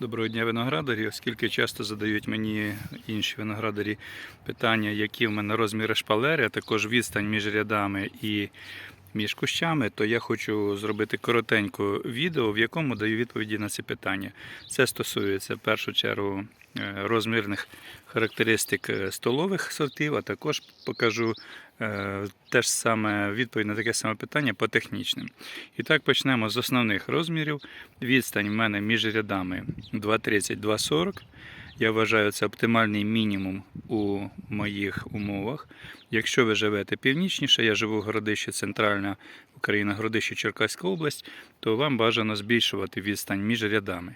Доброго дня, виноградарі. Оскільки часто задають мені інші виноградарі питання, які в мене розміри шпалери, а також відстань між рядами і між кущами, то я хочу зробити коротеньке відео, в якому даю відповіді на ці питання. Це стосується в першу чергу е, розмірних характеристик е, столових сортів, а також покажу е, теж саме відповідь на таке саме питання по технічним. І так почнемо з основних розмірів. Відстань в мене між рядами 2,30-2,40. Я вважаю, це оптимальний мінімум у моїх умовах. Якщо ви живете північніше, я живу в Городищі Центральна Україна, Городище Черкаська область, то вам бажано збільшувати відстань між рядами.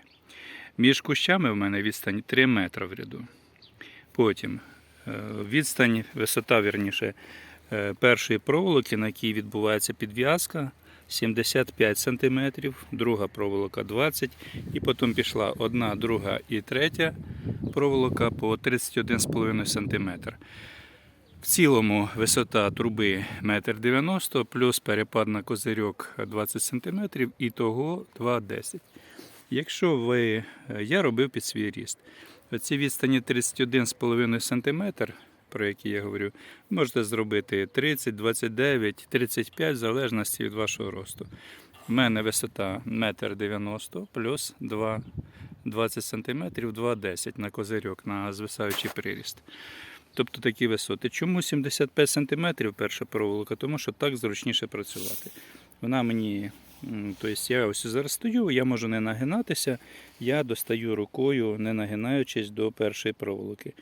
Між кущами в мене відстань 3 метри в ряду. Потім е, відстань, висота, вірніше, е, першої проволоки, на якій відбувається підв'язка, 75 см, друга проволока 20 і потім пішла одна, друга і третя проволока по 31,5 см. В цілому висота труби 1,90 м, плюс перепад на козирьок 20 см, і того 2,10 Якщо ви, я робив під свій ріст. Оці відстані 31,5 см, про які я говорю, можете зробити 30, 29, 35, в залежності від вашого росту. У мене висота 1,90 м плюс 2, 20 см, 2,10 на козирьок, на звисаючий приріст. Тобто такі висоти. Чому 75 см перша проволока? Тому що так зручніше працювати. Вона мені, тобто я ось зараз стою, я можу не нагинатися, я достаю рукою, не нагинаючись до першої проволоки.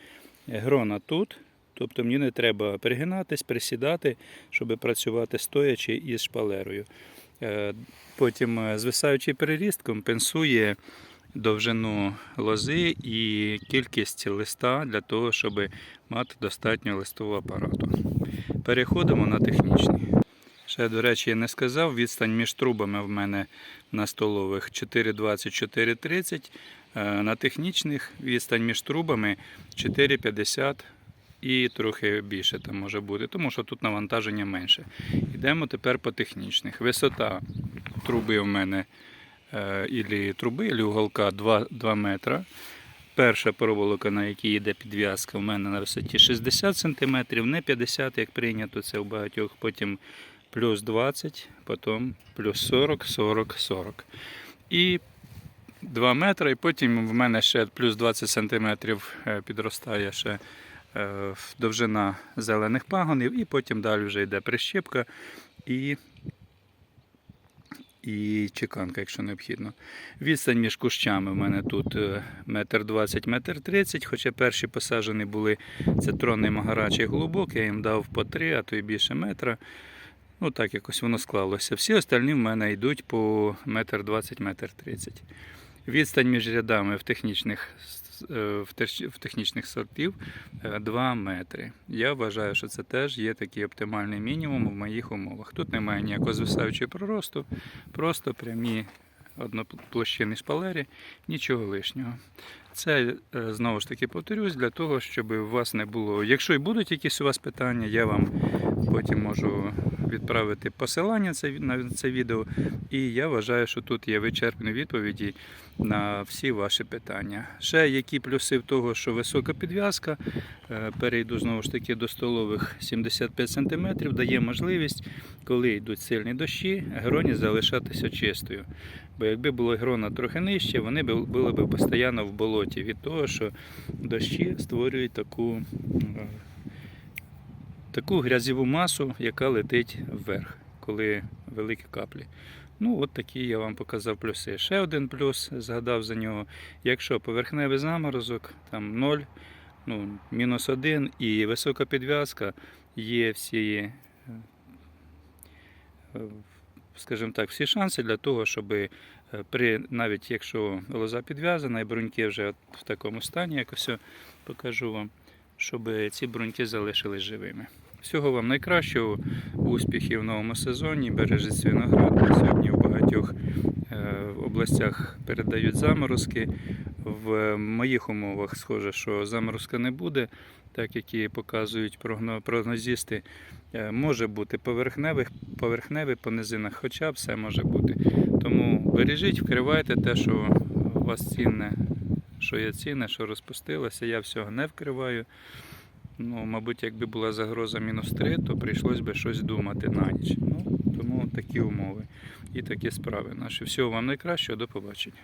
Грона тут, тобто мені не треба перегинатись, присідати, щоб працювати стоячи із шпалерою. Е, Потім е, звисаючий переріст компенсує довжину лози і кількість листа для того, щоб мати достатньо листового апарату. Переходимо на технічний. Ще, до речі, я не сказав, відстань між трубами в мене на столових 4,20-4,30. Е, На технічних відстань між трубами 4,50 і трохи більше там може бути, тому що тут навантаження менше. Йдемо тепер по технічних. Висота труби в мене ілі труби, ілі уголка 2, 2 метра. Перша проволока, на якій йде підв'язка, в мене на висоті 60 см, не 50 як прийнято, це у багатьох. Потім плюс 20, потім плюс 40, 40, 40. І 2 метри, і потім в мене ще плюс 20 см підростає ще е, довжина зелених пагонів, і потім далі вже йде прищепка і, і чеканка, якщо необхідно. Відстань між кущами в мене тут е, метр 20, метр 30, хоча перші посаджені були цитронний магарач і голубок, я їм дав по три, а то й більше метра. Ну так якось воно склалося. Всі остальні в мене йдуть по метр 20, метр 30. Відстань між рядами в технічних, е, в технічних сортів е, 2 метри. Я вважаю, що це теж є такий оптимальний мінімум в моїх умовах. Тут немає ніякого звисаючого проросту, просто прямі одноплощини шпалері, нічого лишнього. Це е, знову ж таки повторюсь для того, щоб у вас не було. Якщо і будуть якісь у вас питання, я вам потім можу відправити посилання на це відео. І я вважаю, що тут є вичерпні відповіді на всі ваші питання. Ще які плюси в того, що висока підв'язка, е, перейду знову ж таки до столових 75 см, дає можливість, коли йдуть сильні дощі, гроні залишатися чистою. Бо якби було грона трохи нижче, вони були б постійно в болоті від того, що дощі створюють таку, таку грязєву масу, яка летить вверх, коли великі каплі. Ну, от такі я вам показав плюси. Ще один плюс, згадав за нього. Якщо поверхневий заморозок, там 0, ну, мінус 1 і висока підв'язка, є всі, е, е, скажімо так, всі шанси для того, щоб при, навіть якщо лоза підв'язана і бруньки вже в такому стані, як ось покажу вам, щоб ці бруньки залишились живими. Всього вам найкращого, успіхів в новому сезоні. Бережіть свій виноград. Сьогодні в багатьох е, областях передають заморозки. В моїх умовах схоже, що заморозка не буде, так як і показують прогнозісти. Е, Може бути поверхневих, поверхневий по низинах, хоча все може бути. Тому бережіть, вкривайте те, що у вас цінне що є ціна, що розпустилося. Я всього не вкриваю. Ну, мабуть, якби була загроза мінус 3, то прийшлось би щось думати на ніч. Ну, тому такі умови і такі справи наші. Всього вам найкращого, до побачення.